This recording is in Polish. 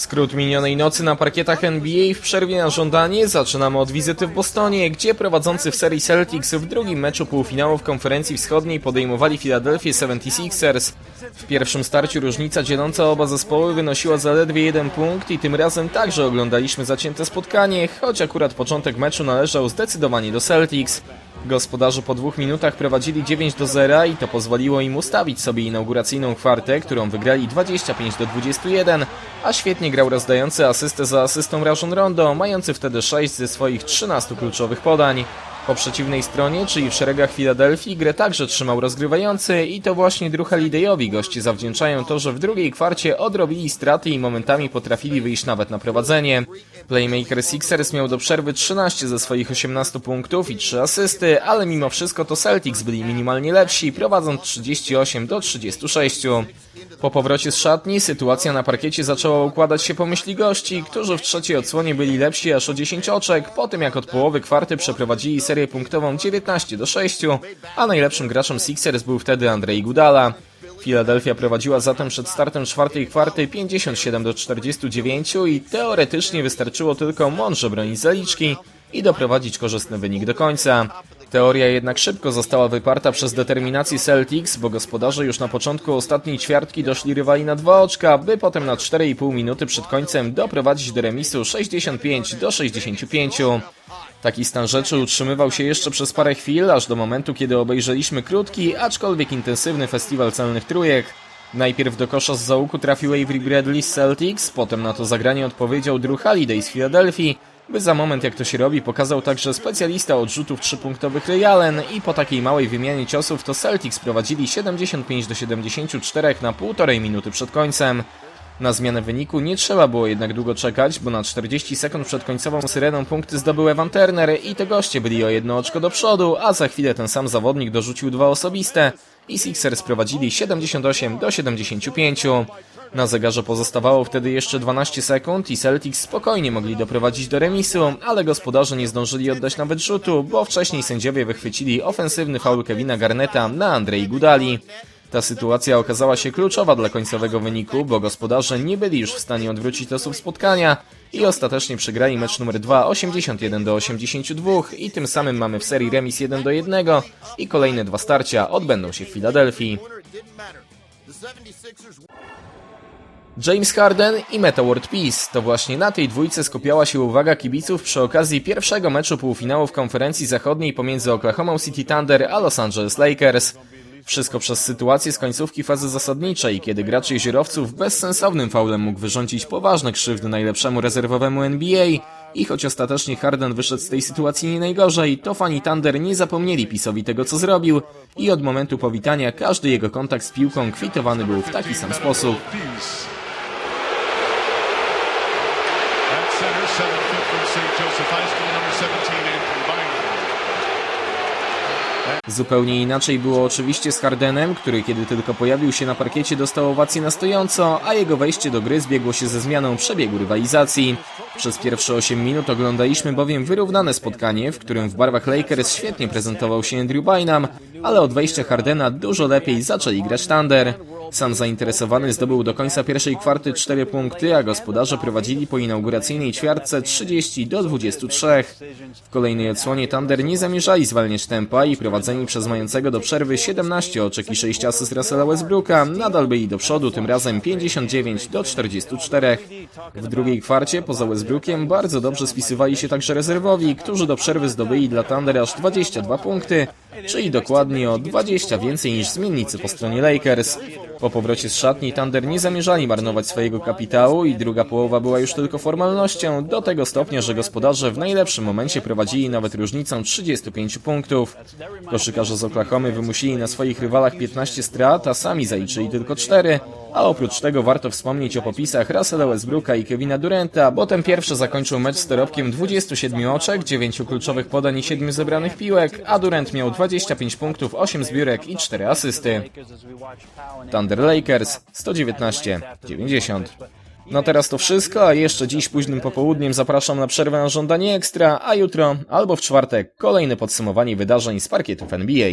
Skrót minionej nocy na parkietach NBA w przerwie na żądanie zaczynamy od wizyty w Bostonie, gdzie prowadzący w serii Celtics w drugim meczu półfinałów konferencji wschodniej podejmowali Philadelphia 76ers. W pierwszym starciu różnica dzieląca oba zespoły wynosiła zaledwie jeden punkt i tym razem także oglądaliśmy zacięte spotkanie, choć akurat początek meczu należał zdecydowanie do Celtics. Gospodarze po dwóch minutach prowadzili 9 do 0 i to pozwoliło im ustawić sobie inauguracyjną kwartę, którą wygrali 25 do 21, a świetnie grał rozdający asystę za asystą Rajon Rondo, mający wtedy 6 ze swoich 13 kluczowych podań. Po przeciwnej stronie, czyli w szeregach Filadelfii, grę także trzymał rozgrywający i to właśnie Drew Holidayowi goście zawdzięczają to, że w drugiej kwarcie odrobili straty i momentami potrafili wyjść nawet na prowadzenie. Playmaker Sixers miał do przerwy 13 ze swoich 18 punktów i 3 asysty, ale mimo wszystko to Celtics byli minimalnie lepsi, prowadząc 38 do 36. Po powrocie z szatni sytuacja na parkiecie zaczęła układać się po myśli gości, którzy w trzeciej odsłonie byli lepsi aż o 10 oczek, po tym jak od połowy kwarty przeprowadzili serię punktową 19 do 6, a najlepszym graczem Sixers był wtedy Andrzej Gudala. Filadelfia prowadziła zatem przed startem czwartej kwarty 57 do 49 i teoretycznie wystarczyło tylko mądrze bronić zaliczki i doprowadzić korzystny wynik do końca. Teoria jednak szybko została wyparta przez determinację Celtics, bo gospodarze już na początku ostatniej ćwiartki doszli rywali na dwa oczka, by potem na 4,5 minuty przed końcem doprowadzić do remisu 65 do 65. Taki stan rzeczy utrzymywał się jeszcze przez parę chwil, aż do momentu, kiedy obejrzeliśmy krótki, aczkolwiek intensywny festiwal celnych trójek. Najpierw do kosza z załuku trafił Avery Bradley z Celtics, potem na to zagranie odpowiedział Drew Holiday z Filadelfii, by za moment jak to się robi pokazał także specjalista od rzutów trzypunktowych Ray Allen i po takiej małej wymianie ciosów to Celtics prowadzili 75 do 74 na półtorej minuty przed końcem. Na zmianę wyniku nie trzeba było jednak długo czekać, bo na 40 sekund przed końcową syreną punkty zdobył Evan Turner i to goście byli o jedno oczko do przodu, a za chwilę ten sam zawodnik dorzucił dwa osobiste i Sixers prowadzili 78 do 75. Na zegarze pozostawało wtedy jeszcze 12 sekund i Celtics spokojnie mogli doprowadzić do remisu, ale gospodarze nie zdążyli oddać nawet rzutu, bo wcześniej sędziowie wychwycili ofensywny faul Kevina Garneta na Andrei Gudali. Ta sytuacja okazała się kluczowa dla końcowego wyniku, bo gospodarze nie byli już w stanie odwrócić losów spotkania i ostatecznie przegrali mecz numer 2 81 do 82 i tym samym mamy w serii remis 1 do 1 i kolejne dwa starcia odbędą się w Filadelfii. James Harden i Meta World Peace. To właśnie na tej dwójce skupiała się uwaga kibiców przy okazji pierwszego meczu półfinałów konferencji zachodniej pomiędzy Oklahoma City Thunder a Los Angeles Lakers. Wszystko przez sytuację z końcówki fazy zasadniczej, kiedy gracz jeziorowców bezsensownym faulem mógł wyrządzić poważne krzywdy najlepszemu rezerwowemu NBA i choć ostatecznie Harden wyszedł z tej sytuacji nie najgorzej, to fani Thunder nie zapomnieli Pisowi tego co zrobił i od momentu powitania każdy jego kontakt z piłką kwitowany był w taki sam sposób. St. Joseph High School, number 17, Anthony. Zupełnie inaczej było oczywiście z Hardenem, który kiedy tylko pojawił się na parkiecie dostał owację na stojąco, a jego wejście do gry zbiegło się ze zmianą przebiegu rywalizacji. Przez pierwsze 8 minut oglądaliśmy bowiem wyrównane spotkanie, w którym w barwach Lakers świetnie prezentował się Andrew Bynum, ale od wejścia Hardena dużo lepiej zaczęli grać Thunder. Sam zainteresowany zdobył do końca pierwszej kwarty 4 punkty, a gospodarze prowadzili po inauguracyjnej ćwiartce 30 do 23. W kolejnej odsłonie Thunder nie zamierzali zwalniać tempa i prowadzeni przez mającego do przerwy 17 oczek i 6 asyst Russella Westbrooka nadal byli do przodu, tym razem 59 do 44. W drugiej kwarcie poza Westbrookiem bardzo dobrze spisywali się także rezerwowi, którzy do przerwy zdobyli dla Thunder aż 22 punkty, czyli dokładnie o 20 więcej niż zmiennicy po stronie Lakers. Po powrocie z szatni Thunder nie zamierzali marnować swojego kapitału i druga połowa była już tylko formalnością, do tego stopnia, że gospodarze w najlepszym momencie prowadzili nawet różnicą 35 punktów. Koszykarze z Oklahomy wymusili na swoich rywalach 15 strat, a sami zaliczyli tylko 4, a oprócz tego warto wspomnieć o popisach Russella Westbrooka i Kevina Duranta, bo ten pierwszy zakończył mecz z dorobkiem 27 oczek, 9 kluczowych podań i 7 zebranych piłek, a Durant miał 25 punktów, 8 zbiórek i 4 asysty. Thunder Lakers 119-90. No teraz to wszystko, a jeszcze dziś późnym popołudniem zapraszam na przerwę na żądanie ekstra, a jutro albo w czwartek kolejne podsumowanie wydarzeń z parkietów NBA.